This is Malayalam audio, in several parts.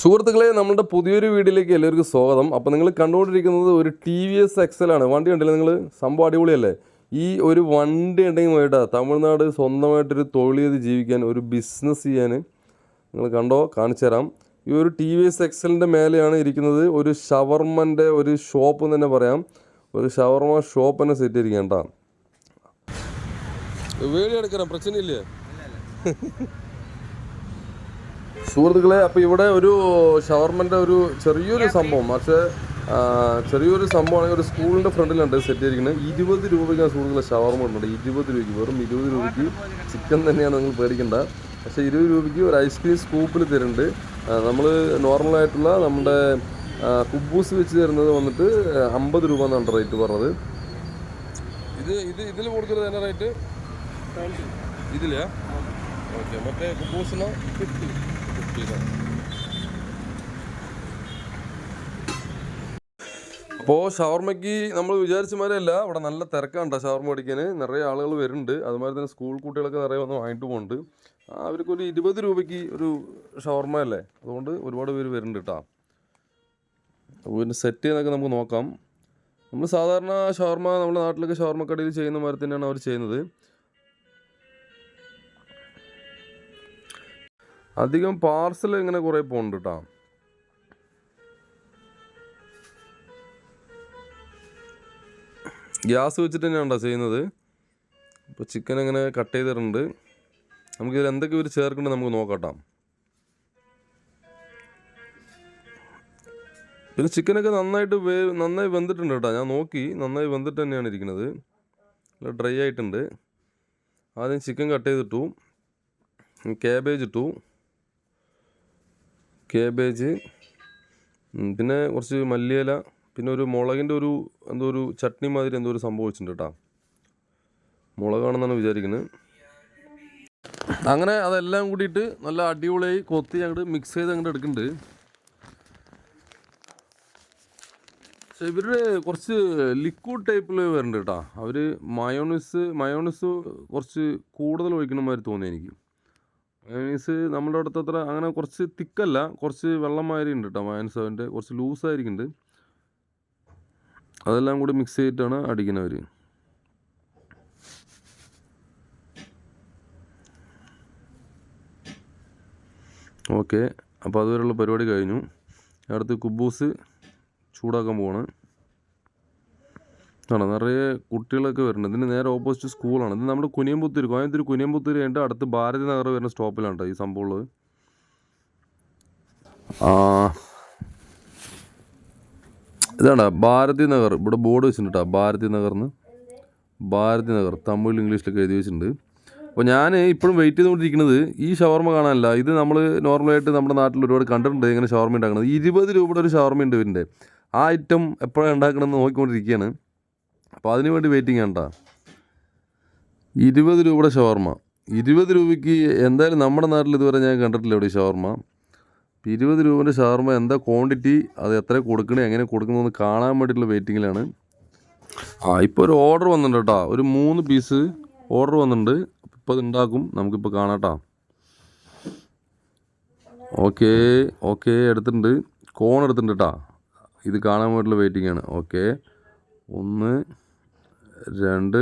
സുഹൃത്തുക്കളെ നമ്മുടെ പുതിയൊരു വീഡിയോയിലേക്ക് എല്ലാവർക്കും സ്വാഗതം. അപ്പോൾ നിങ്ങൾ കണ്ടുകൊണ്ടിരിക്കുന്നത് ഒരു ടി വി എസ് ആണ്. വണ്ടി കണ്ടില്ലേ നിങ്ങൾ സംഭവം അടിപൊളിയല്ലേ? ഈ ഒരു വണ്ടി ഉണ്ടെങ്കിൽ വേണ്ട തമിഴ്നാട് സ്വന്തമായിട്ടൊരു തൊഴിൽ ചെയ്ത് ജീവിക്കാൻ ഒരു ബിസിനസ് ചെയ്യാൻ നിങ്ങൾ കണ്ടോ? കാണിച്ചു തരാം. ഈ ഒരു ടി വി എസ് എക്സലിന്റെ മേലെയാണ് ഇരിക്കുന്നത്. ഒരു ഷവർമന്റെ ഒരു ഷോപ്പ് എന്ന് തന്നെ പറയാം. ഒരു ഷവർമ ഷോപ്പ് തന്നെ സെറ്റ് ചെയ്തിരിക്കേണ്ട വീഡിയോ എടുക്കണം? പ്രശ്നമില്ലേ? സുഹൃത്തുക്കളെ അപ്പോൾ ഇവിടെ ഒരു ഷവർമന്റെ ഒരു ചെറിയൊരു സംഭവം. പക്ഷേ ചെറിയൊരു സംഭവമാണെങ്കിൽ ഒരു സ്കൂളിന്റെ ഫ്രണ്ടിലുണ്ട് സെറ്റ് ചെയ്തിരിക്കുന്നത്. ഇരുപത് രൂപയ്ക്കാണ് സുഹൃത്തുക്കളെ ഷവർമ ഉണ്ട് ഇരുപത് രൂപയ്ക്ക് വെറും ഇരുപത് രൂപയ്ക്ക് ചിക്കൻ തന്നെയാണ് നിങ്ങൾ പേടിക്കേണ്ട. പക്ഷേ ഇരുപത് രൂപയ്ക്ക് ഒരു ഐസ്ക്രീം സ്കൂപ്പിൽ തരുന്നുണ്ട്. നമ്മൾ നോർമലായിട്ടുള്ള നമ്മുടെ കുബൂസ് വെച്ച് തരുന്നത് വന്നിട്ട് അമ്പത് രൂപ എന്നാണ് റേറ്റ് പറഞ്ഞത്. ഇത് ഇത് ഇതിൽ കൊടുക്കുന്നത് തന്നെ റേറ്റ് ഇതിലാ ഓക്കെ മറ്റേ കുബൂസിനോ ഫിഫ്റ്റി അപ്പോൾ ഷവർമ്മയ്ക്ക് നമ്മൾ വിചാരിച്ച മാതിരിയല്ല. അവിടെ നല്ല തിരക്കാണ്ട ഷവർമ്മ അടിക്കാൻ നിറയെ ആളുകൾ വരുന്നുണ്ട്. അതുമാതിരി തന്നെ സ്കൂൾ കുട്ടികളൊക്കെ നിറയെ വന്ന് വാങ്ങിട്ട് പോകുന്നുണ്ട് അവർക്കൊരു ഇരുപത് രൂപയ്ക്ക് ഒരു ഷവർമ്മ അല്ലേ? അതുകൊണ്ട് ഒരുപാട് പേര് വരുന്നുണ്ട് കേട്ടോ അപ്പോൾ ഇതിന്റെ സെറ്റ് ചെയ്യുന്നതൊക്കെ നമുക്ക് നോക്കാം. നമ്മൾ സാധാരണ ഷവർമ്മ നമ്മുടെ നാട്ടിലൊക്കെ ഷവർമ്മ കടയിൽ ചെയ്യുന്ന മാതിരി തന്നെയാണ് അവർ ചെയ്യുന്നത്. അധികം പാർസൽ ഇങ്ങനെ കുറേ പോണ്ട് കേട്ടോ ഗ്യാസ് വെച്ചിട്ട് തന്നെയാണോ ചെയ്യുന്നത്. ഇപ്പോൾ ചിക്കൻ ഇങ്ങനെ കട്ട് ചെയ്തിട്ടുണ്ട്. നമുക്കിതിൽ എന്തൊക്കെ ഇവർ ചേർക്കേണ്ടത് നമുക്ക് നോക്കട്ടോ. പിന്നെ ചിക്കനൊക്കെ നന്നായിട്ട് വേ നന്നായി വെന്തിട്ടുണ്ട് കേട്ടോ ഞാൻ നോക്കി നന്നായി വെന്തിട്ട് തന്നെയാണ് ഇരിക്കുന്നത്. നല്ല ഡ്രൈ ആയിട്ടുണ്ട്. ആദ്യം ചിക്കൻ കട്ട് ചെയ്തിട്ടു. കാബേജ് ഇട്ടു. കേബേജ് പിന്നെ കുറച്ച് മല്ലിയില പിന്നെ ഒരു മുളകിന്റെ ഒരു എന്തോ ഒരു ചട്നി മാതിരി എന്തോ ഒരു സംഭവം വെച്ചിട്ടുണ്ട് കേട്ടോ. മുളകാണെന്നാണ് വിചാരിക്കുന്നത്. അങ്ങനെ അതെല്ലാം കൂടിയിട്ട് നല്ല അടിപൊളിയായി കൊത്തി അങ്ങോട്ട് മിക്സ് ചെയ്ത് അങ്ങോട്ട് എടുക്കുന്നുണ്ട്. പക്ഷേ ഇവരുടെ കുറച്ച് ലിക്വിഡ് ടൈപ്പിൽ വരുന്നുണ്ട് കേട്ടോ. അവർ മയോണിസ് മയോണിസ് കുറച്ച് കൂടുതൽ ഒഴിക്കണമാതിരി തോന്നി എനിക്ക്. മയോണീസ് നമ്മുടെ അടുത്ത് അത്ര അങ്ങനെ കുറച്ച് തിക്കല്ല കുറച്ച് വെള്ളം മാതിരി ഉണ്ട് കേട്ടോ മയോണീസ് അതിന്റെ കുറച്ച് ലൂസായിരിക്കുന്നുണ്ട്. അതെല്ലാം കൂടി മിക്സ് ചെയ്തിട്ടാണ് അടിക്കുന്നവർ ഓക്കെ അപ്പോൾ അതുവരെയുള്ള പരിപാടി കഴിഞ്ഞു. അടുത്ത് കുബൂസ് ചൂടാക്കാൻ പോവാണ്. ആണ്. നിറയെ കുട്ടികളൊക്കെ വരുന്നുണ്ട്. ഇതിന് നേരെ ഓപ്പോസിറ്റ് സ്കൂളാണ് ഇത് നമ്മുടെ കുനിയമ്പുത്തൂര് കോയമ്പത്തൂർ കുനിയമ്പുത്തൂര് കഴിഞ്ഞിട്ട് അടുത്ത് ഭാരതി നഗർ വരുന്ന സ്റ്റോപ്പിലാണ് ഈ സംഭവം ഉള്ളത്. ഇതാണ്? ഭാരതി നഗർ ഇവിടെ ബോർഡ് വെച്ചിട്ടുണ്ട് കേട്ടോ ഭാരതി നഗർന്ന് ഭാരതി നഗർ തമിഴ് ഇംഗ്ലീഷിലൊക്കെ എഴുതി വെച്ചിട്ടുണ്ട്. അപ്പോൾ ഞാൻ ഇപ്പോഴും വെയിറ്റ് ചെയ്തുകൊണ്ടിരിക്കുന്നത് ഈ ഷവർമ കാണാനല്ല. ഇത് നമ്മൾ നോർമലായിട്ട് നമ്മുടെ നാട്ടിൽ ഒരുപാട് കണ്ടിട്ടുണ്ട് ഇങ്ങനെ ഷവർമ ഉണ്ടാക്കുന്നത്. ഇരുപത് രൂപയുടെ ഒരു ഷവർമ ഉണ്ട് ഇതിന്റെ ആ ഐറ്റം എപ്പോഴാണ് ഉണ്ടാക്കണമെന്ന് നോക്കിക്കൊണ്ടിരിക്കുകയാണ്. അപ്പോൾ അതിന് വേണ്ടി വെയിറ്റിംഗ് ആണ്. ഇരുപത് രൂപയുടെ ഷവർമ. ഇരുപത് രൂപയ്ക്ക് എന്തായാലും നമ്മുടെ നാട്ടിൽ ഇതുവരെ ഞാൻ കണ്ടിട്ടില്ല ഇവിടെ ഈ ഷവർമ. ഇപ്പം ഇരുപത് രൂപേന്റെ ഷവർമ എന്താ ക്വാണ്ടിറ്റി അത് എത്ര കൊടുക്കണേ എങ്ങനെ കൊടുക്കുന്നതെന്ന് കാണാൻ വേണ്ടിയിട്ടുള്ള വെയിറ്റിങ്ങിലാണ് ആ ഇപ്പോൾ ഒരു ഓർഡർ വന്നിട്ടുണ്ട് കേട്ടോ. ഒരു മൂന്ന് പീസ് ഓർഡർ വന്നിട്ടുണ്ട്. ഇപ്പോൾ അത് ഉണ്ടാക്കും നമുക്കിപ്പോൾ കാണാം കേട്ടോ ഓക്കെ ഓക്കെ എടുത്തിട്ടുണ്ട്. കോൺ എടുത്തിട്ടുണ്ട് കേട്ടോ. ഇത് കാണാൻ വേണ്ടിയിട്ടുള്ള വെയിറ്റിംഗ് ആണ്. ഓക്കെ ഒന്ന് രണ്ട്.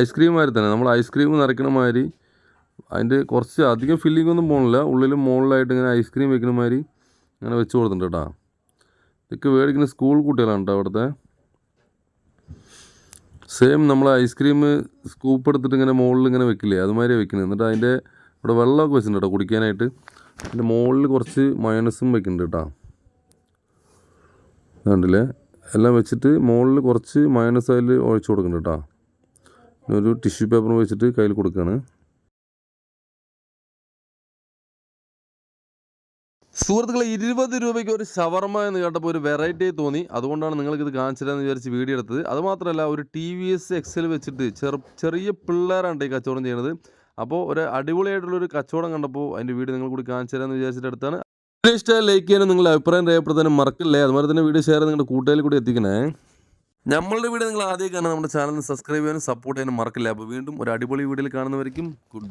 ഐസ്ക്രീം മാതിരി തന്നെ. നമ്മൾ ഐസ്ക്രീം നിറയ്ക്കണ മാതിരി അതിന്റെ കുറച്ച് അധികം ഫില്ലിംഗ് ഒന്നും പോകണില്ല ഉള്ളിൽ മുകളിലായിട്ട് ഇങ്ങനെ ഐസ്ക്രീം വെക്കുന്ന മാതിരി അങ്ങനെ വെച്ച് കൊടുത്തിട്ടുണ്ട് കേട്ടോ. ഇതൊക്കെ മേടിക്കുന്ന സ്കൂൾ കുട്ടികളാണ് കേട്ടോ അവിടുത്തെ. സെയിം നമ്മൾ ഐസ്ക്രീം സ്കൂപ്പ് എടുത്തിട്ട് ഇങ്ങനെ മുകളിൽ ഇങ്ങനെ വെക്കില്ലേ? അതുമാതിരി വെക്കുന്നത് എന്നിട്ട് അതിന്റെ ഇവിടെ വെള്ളമൊക്കെ വെച്ചിട്ടുണ്ട് കേട്ടോ കുടിക്കാനായിട്ട്. അതിന്റെ മുകളിൽ കുറച്ച് മയണസും വെക്കുന്നുണ്ട് കേട്ടോ. കണ്ടില്ലേ? എല്ലാം വെച്ചിട്ട് മുകളിൽ കുറച്ച് മയണസ് അതിൽ ഒഴിച്ചു കൊടുക്കുന്നുണ്ട് കേട്ടോ ഒരു ടിഷ്യൂ പേപ്പർ വെച്ചിട്ട് കയ്യിൽ കൊടുക്കുകയാണ് സുഹൃത്തുക്കളെ ഇരുപത് രൂപയ്ക്ക് ഒരു ഷവർമ എന്ന് കേട്ടപ്പോൾ ഒരു വെറൈറ്റി തോന്നി. അതുകൊണ്ടാണ് നിങ്ങൾക്കിത് കാണിച്ചു തരാമെന്ന് വിചാരിച്ച് വീഡിയോ എടുത്തത്. അതുമാത്രമല്ല ഒരു ടി വി എസ് എക്സൽ വെച്ചിട്ട് ചെറു ചെറിയ പിള്ളേരാണ് ഈ കച്ചവടം ചെയ്യുന്നത്. അപ്പോൾ ഒരു അടിപൊളിയായിട്ടുള്ളൊരു കച്ചവടം കണ്ടപ്പോൾ അതിന്റെ വീഡിയോ നിങ്ങൾ കൂടി കാണിച്ചു തരാമെന്ന് വിചാരിച്ചിട്ട് അടുത്താണ് വീഡിയോ ഇഷ്ടമായി ലൈക്ക് ചെയ്യാനും നിങ്ങളുടെ അഭിപ്രായം രേഖപ്പെടുത്താനും മറക്കില്ലേ? അതുപോലെ തന്നെ വീഡിയോ ഷെയർ നിങ്ങളുടെ കൂട്ടുകാരിൽ കൂടി എത്തിക്കണേ. നമ്മളുടെ വീഡിയോ നിങ്ങൾ ആദ്യം കാണാൻ നമ്മുടെ ചാനൽ സബ്സ്ക്രൈബ് ചെയ്യാനും സപ്പോർട്ട് ചെയ്യാനും മറക്കില്ല? അപ്പോൾ വീണ്ടും ഒരു അടിപൊളി വീഡിയോയിൽ കാണുന്നവരിക്കും ഗുഡ് ബൈ